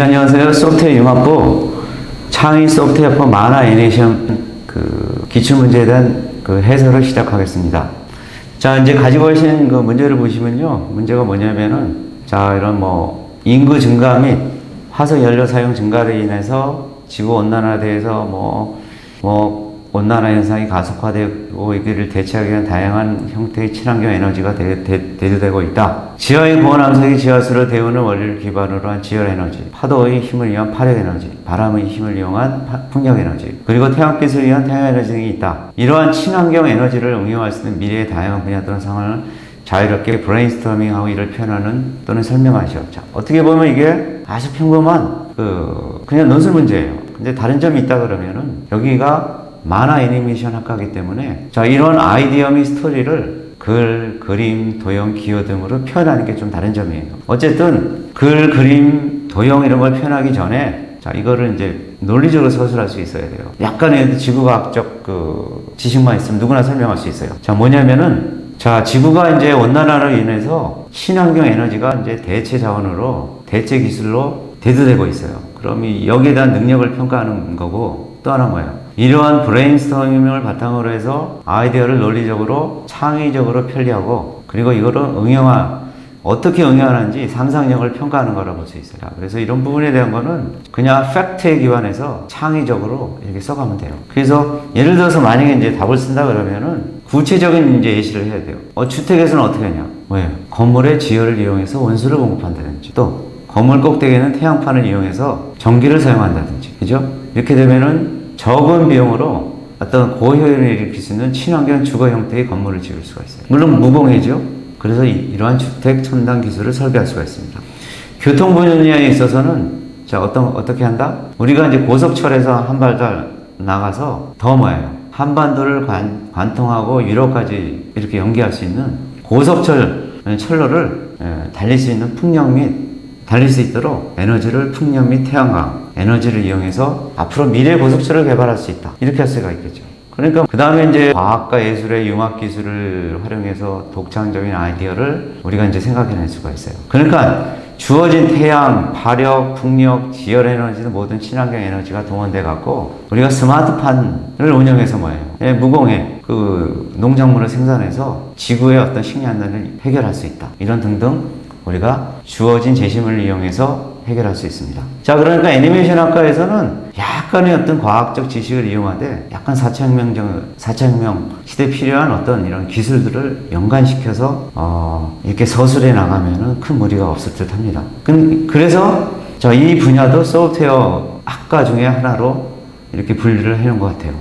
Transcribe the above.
네, 안녕하세요. 소프트웨어 융합부 창의 소프트웨어법 만화 애니메이션 그 기출 문제에 대한 그 해설을 시작하겠습니다. 자, 이제 가지고 오신 그 문제를 보시면요. 문제가 뭐냐면은 자, 이런 뭐 인구 증가 및 화석 연료 사용 증가로 인해서 지구 온난화대에서 뭐, 뭐, 온난화 현상이 가속화되고 이를 대체하기 위한 다양한 형태의 친환경 에너지가 대, 대, 대두되고 있다. 지하의 고온 함석이 지하수를 데우는 원리를 기반으로 한 지열 에너지, 파도의 힘을 이용한 파력 에너지, 바람의 힘을 이용한 파- 풍력 에너지, 그리고 태양빛을 이용한 태양 에너지 등이 있다. 이러한 친환경 에너지를 응용할 수 있는 미래의 다양한 분야 또는 상황을 자유롭게 브레인스토밍하고 이를 표현하는 또는 설명하시오. 자, 어떻게 보면 이게 아주 평범한 그 그냥 논술 문제예요. 근데 다른 점이 있다 그러면은 여기가 만화 애니메이션 학과이기 때문에 자 이런 아이디어 및 스토리를 글, 그림, 도형, 기호 등으로 표현하는 게 좀 다른 점이에요. 어쨌든 글, 그림, 도형 이런 걸 표현하기 전에 자 이거를 이제 논리적으로 서술할 수 있어야 돼요. 약간의 지구과학적 그 지식만 있으면 누구나 설명할 수 있어요. 자 뭐냐면은 자, 지구가 이제 온난화로 인해서 친환경 에너지가 이제 대체 자원으로, 대체 기술로 대두되고 있어요. 그럼 이 여기에 대한 능력을 평가하는 거고, 또 하나 뭐예요? 이러한 브레인스토밍을 바탕으로 해서 아이디어를 논리적으로, 창의적으로 편리하고, 그리고 이거를 응용하, 어떻게 응용하는지 상상력을 평가하는 거라고 볼 수 있어요. 자, 그래서 이런 부분에 대한 거는 그냥 팩트에 기반해서 창의적으로 이렇게 써가면 돼요. 그래서 예를 들어서 만약에 이제 답을 쓴다 그러면은 구체적인 이제 예시를 해야 돼요. 어, 주택에서는 어떻게 하냐? 뭐예요? 건물의 지열을 이용해서 원수를 공급한다든지 또 건물 꼭대기에는 태양판을 이용해서 전기를 사용한다든지 그죠? 이렇게 되면은 적은 비용으로 어떤 고효율을 일으킬 수 있는 친환경 주거 형태의 건물을 지을 수가 있어요. 물론 무공해죠. 그래서 이, 러한 주택 첨단 기술을 설계할 수가 있습니다. 교통 분야에 있어서는 자 어떤 어떻게 한다? 우리가 이제 고속철에서 한 발 더 나가서 더 뭐예요? 한반도를 관, 관통하고 유럽까지 이렇게 연계할 수 있는 고속철 예, 철로를 예, 달릴 수 있는 풍력 및 달릴 수 있도록 에너지를 풍력 및 태양광 에너지를 이용해서 앞으로 미래 고속철을 개발할 수 있다. 이렇게 할 수가 있겠죠. 그러니까 그 다음에 이제 과학과 예술의 융합 기술을 활용해서 독창적인 아이디어를 우리가 이제 생각해낼 수가 있어요. 그러니까 주어진 태양, 파력, 풍력, 지열 에너지 등 모든 친환경 에너지가 동원돼 갖고 우리가 스마트판을 운영해서 뭐예요? 예, 무공해 그 농작물을 생산해서 지구의 어떤 식량난을 해결할 수 있다. 이런 등등 우리가 주어진 재심을 이용해서 해결할 수 있습니다. 자, 그러니까 애니메이션 학과에서는 약간의 어떤 과학적 지식을 이용하되 약간 4차 혁명, 4차 혁명 시대에 필요한 어떤 이런 기술들을 연관시켜서 어, 이렇게 서술해 나가면은 큰 무리가 없을 듯 합니다. 그- 그래서 저 이 분야도 소프트웨어 학과 중에 하나로 이렇게 분리를 해놓은 것 같아요.